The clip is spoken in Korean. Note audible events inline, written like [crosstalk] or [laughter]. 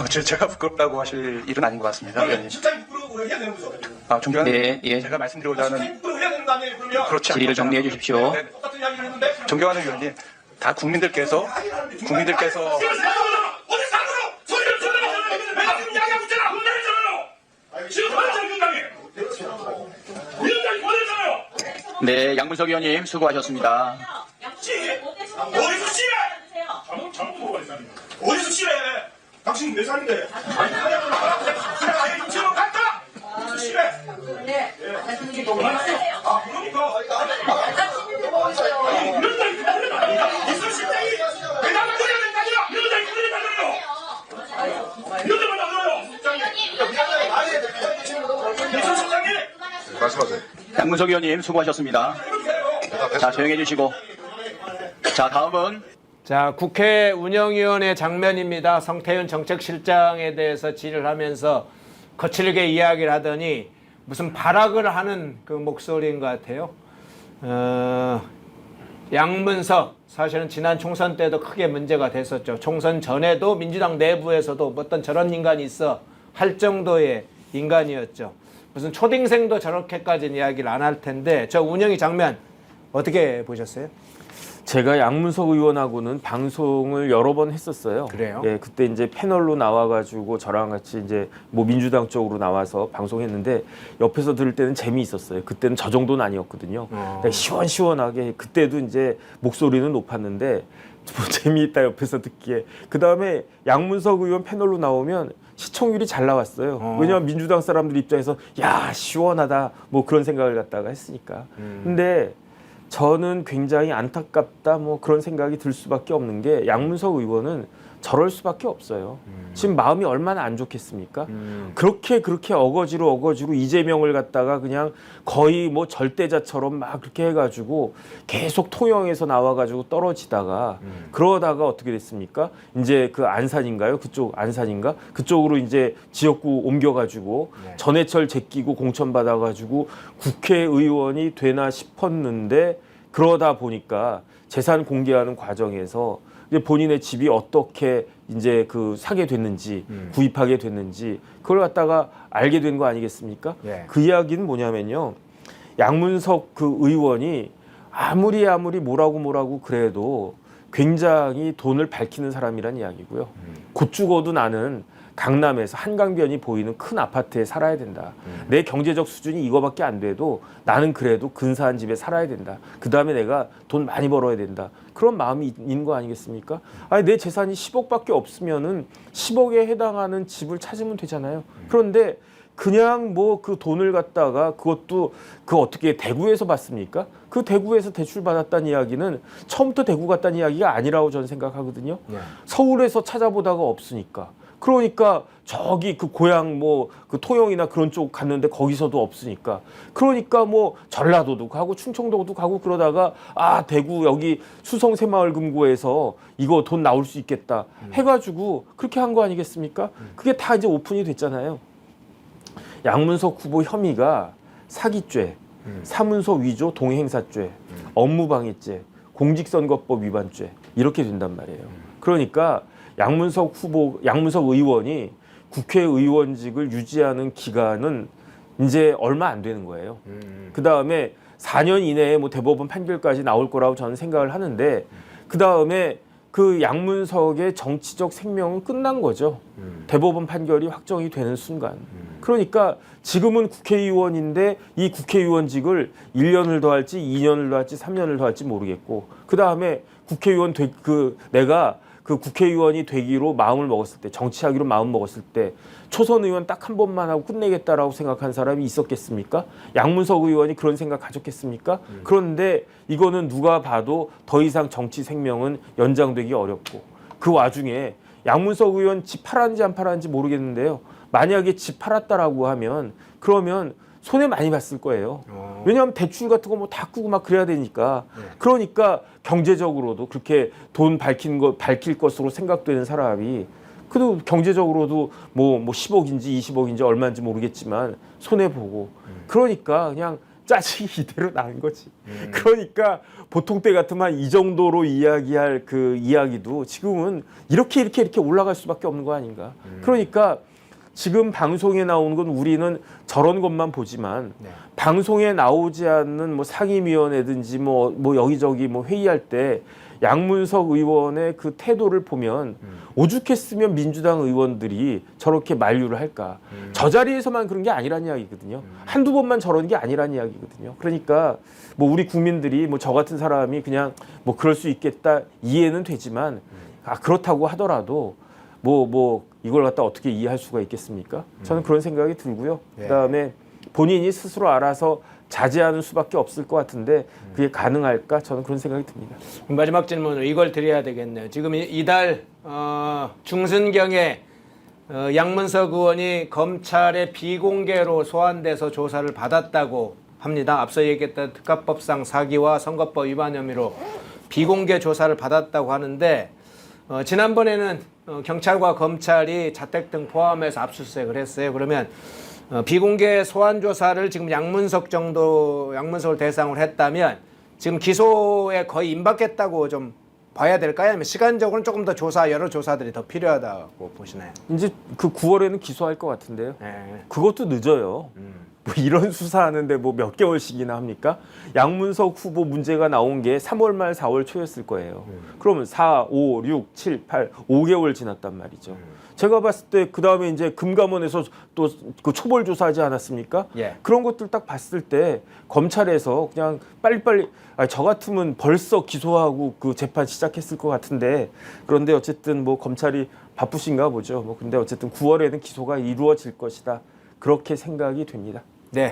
어, 제- 제가 부끄럽다고 하실 일은 아닌 것 같습니다. 아니, 의원님. 실장이 부끄러워 해야 되는 거죠. 아, 존경하는 예, 예. 제가 말씀드리고자 하는 실장이 부끄러워 해야 되는 거 아니에요, 그러면? 그렇지 질의를. 정리해 주십시오. 네, 네. 똑같은 이야기를 했는데. 존경하는 의원님, 다 국민들께서 국민들께서 지금 상으로 어디 상으로 소리를 존나 하는 내가 지금 이야기하고 있잖아. 문제잖아요. 지금 현장 위원장이. 위원장이 보내잖아요. 네, 양문석 의원님 수고하셨습니다. 어디서? 잘못 잘못 돼. 어디서 씨래? 당신 몇 살인데? 아니, 씨가 아예 유치원 갔다. 어디서 씨래? 아, 그러니까. 실장이 드려야 실장이 말씀하세요. 양문석 의원님 수고하셨습니다. 자, 조용해 주시고. 자, 다음은 자, 국회 운영위원회 장면입니다. 성태윤 정책실장에 대해서 질의를 하면서 거칠게 이야기를 하더니 무슨 발악을 하는 그 목소리인 것 같아요. 어, 양문석 사실은 지난 총선 때도 크게 문제가 됐었죠. 총선 전에도 민주당 내부에서도 어떤 저런 인간이 있어 할 정도의 인간이었죠. 무슨 초딩생도 저렇게까지는 이야기를 안 할 텐데 저 운영위 장면 어떻게 보셨어요? 제가 양문석 의원하고는 방송을 여러 번 했었어요. 그래요? 예, 그때 이제 패널로 나와가지고 저랑 같이 이제 뭐 민주당 쪽으로 나와서 방송했는데 옆에서 들을 때는 재미있었어요. 그때는 저 정도는 아니었거든요. 어. 근데 시원시원하게 그때도 이제 목소리는 높았는데 뭐 [laughs] 재미있다 옆에서 듣기에 그 다음에 양문석 의원 패널로 나오면 시청률이 잘 나왔어요. 어. 왜냐하면 민주당 사람들 입장에서 야 시원하다 뭐 그런 생각을 갖다가 했으니까. 음. 근데 저는 굉장히 안타깝다 뭐 그런 생각이 들 수밖에 없는 게 양문석 의원은 저럴 수밖에 없어요. 지금 마음이 얼마나 안 좋겠습니까? 음. 그렇게 그렇게 어거지로 어거지로 이재명을 갖다가 그냥 거의 뭐 절대자처럼 막 그렇게 해가지고 계속 통영에서 나와가지고 떨어지다가 그러다가 어떻게 됐습니까? 이제 그 안산인가요? 그쪽 안산인가? 그쪽으로 이제 지역구 옮겨가지고 네. 전해철 제끼고 공천 받아가지고 국회의원이 되나 싶었는데 그러다 보니까 재산 공개하는 과정에서 이제 본인의 집이 어떻게 이제 그 사게 됐는지 음. 구입하게 됐는지 그걸 갖다가 알게 된 거 아니겠습니까? 네. 그 이야기는 뭐냐면요. 양문석 그 의원이 아무리 아무리 뭐라고 뭐라고 그래도 굉장히 돈을 밝히는 사람이란 이야기고요. 음. 곧 죽어도 나는 강남에서 한강변이 보이는 큰 아파트에 살아야 된다. 내 경제적 수준이 이거밖에 안 돼도 나는 그래도 근사한 집에 살아야 된다. 그 다음에 내가 돈 많이 벌어야 된다. 그런 마음이 있는 거 아니겠습니까? 아니 내 재산이 10억밖에 없으면은 10억에 해당하는 집을 찾으면 되잖아요. 그런데 그냥 뭐 그 돈을 갖다가 그것도 그 어떻게 대구에서 받습니까? 그 대구에서 대출 받았다는 이야기는 처음부터 대구 갔다는 이야기가 아니라고 저는 생각하거든요. 네. 서울에서 찾아보다가 없으니까. 그러니까 저기 그 고향 뭐그 통영이나 그런 쪽 갔는데 거기서도 없으니까. 그러니까 뭐 전라도도 가고 충청도도 가고 그러다가 아 대구 여기 수성 새마을 금고에서 이거 돈 나올 수 있겠다 해가지고 그렇게 한 거 아니겠습니까? 그게 다 이제 오픈이 됐잖아요. 양문석 후보 혐의가 사기죄, 사문서 위조 동행사죄, 업무방해죄, 공직선거법 위반죄 이렇게 된단 말이에요. 그러니까 양문석 후보, 양문석 의원이 국회의원직을 유지하는 기간은 이제 얼마 안 되는 거예요. 그 다음에 4년 이내에 뭐 대법원 판결까지 나올 거라고 저는 생각을 하는데 그 다음에 그 양문석의 정치적 생명은 끝난 거죠. 대법원 판결이 확정이 되는 순간. 그러니까 지금은 국회의원인데 이 국회의원직을 1년을 더 할지 2년을 더 할지 3년을 더 할지 모르겠고 그 다음에 국회의원 되, 그 내가 그 국회의원이 되기로 마음을 먹었을 때 정치하기로 마음 먹었을 때 초선 의원 딱 한 번만 하고 끝내겠다라고 생각한 사람이 있었겠습니까? 양문석 의원이 그런 생각 가졌겠습니까? 그런데 이거는 누가 봐도 더 이상 정치 생명은 연장되기 어렵고 그 와중에 양문석 의원 집 팔았는지 안 팔았는지 모르겠는데요. 만약에 집 팔았다라고 하면 그러면 손해 많이 봤을 거예요. 어. 왜냐하면 대출 같은 거 뭐 다 꾸고 막 그래야 되니까. 그러니까 경제적으로도 그렇게 돈 밝힌 거 밝힐 것으로 생각되는 사람이 그래도 경제적으로도 뭐, 뭐 10억인지 20억인지 얼마인지 모르겠지만 손해 보고 그러니까 그냥 짜증이 [laughs] 이대로 나는 거지. 그러니까 보통 때 같으면 이 정도로 이야기할 그 이야기도 지금은 이렇게 이렇게 이렇게 올라갈 수밖에 없는 거 아닌가. 그러니까 지금 방송에 나오는 건 우리는 저런 것만 보지만 네. 방송에 나오지 않는 뭐 상임위원회든지 뭐, 뭐 여기저기 뭐 회의할 때 양문석 의원의 그 태도를 보면 오죽했으면 민주당 의원들이 저렇게 만류를 할까. 저 자리에서만 그런 게 아니란 이야기거든요. 한두 번만 저런 게 아니란 이야기거든요. 그러니까 뭐 우리 국민들이 뭐 저 같은 사람이 그냥 뭐 그럴 수 있겠다 이해는 되지만 아 그렇다고 하더라도 뭐 뭐 이걸 갖다 어떻게 이해할 수가 있겠습니까? 저는 그런 생각이 들고요. 예. 그다음에 본인이 스스로 알아서 자제하는 수밖에 없을 것 같은데 그게 가능할까? 저는 그런 생각이 듭니다. 마지막 질문으로 이걸 드려야 되겠네요. 지금 이- 이달 어, 중순경에 어, 양문석 의원이 검찰의 비공개로 소환돼서 조사를 받았다고 합니다. 앞서 얘기했던 특가법상 사기와 선거법 위반 혐의로 비공개 조사를 받았다고 하는데 어, 지난번에는 어, 경찰과 검찰이 자택 등 포함해서 압수수색을 했어요. 그러면 어, 비공개 소환 조사를 지금 양문석 정도 양문석을 대상으로 했다면 지금 기소에 거의 임박했다고 좀 봐야 될까요? 아니면 시간적으로는 조금 더 조사 여러 조사들이 더 필요하다고 보시나요? 이제 그 9월에는 기소할 것 같은데요. 네. 그것도 늦어요. 뭐 이런 수사하는데 뭐 몇 개월씩이나 합니까? 양문석 후보 문제가 나온 게 3월 말 4월 초였을 거예요. 그러면 4, 5, 6, 7, 8, 5개월 지났단 말이죠. 제가 봤을 때 그 다음에 이제 금감원에서 또 그 초벌 조사하지 않았습니까? 예. 그런 것들 딱 봤을 때 검찰에서 그냥 빨리빨리 아니, 저 같으면 벌써 기소하고 그 재판 시작했을 것 같은데 그런데 어쨌든 뭐 검찰이 바쁘신가 보죠. 뭐 근데 어쨌든 9월에는 기소가 이루어질 것이다. 그렇게 생각이 됩니다.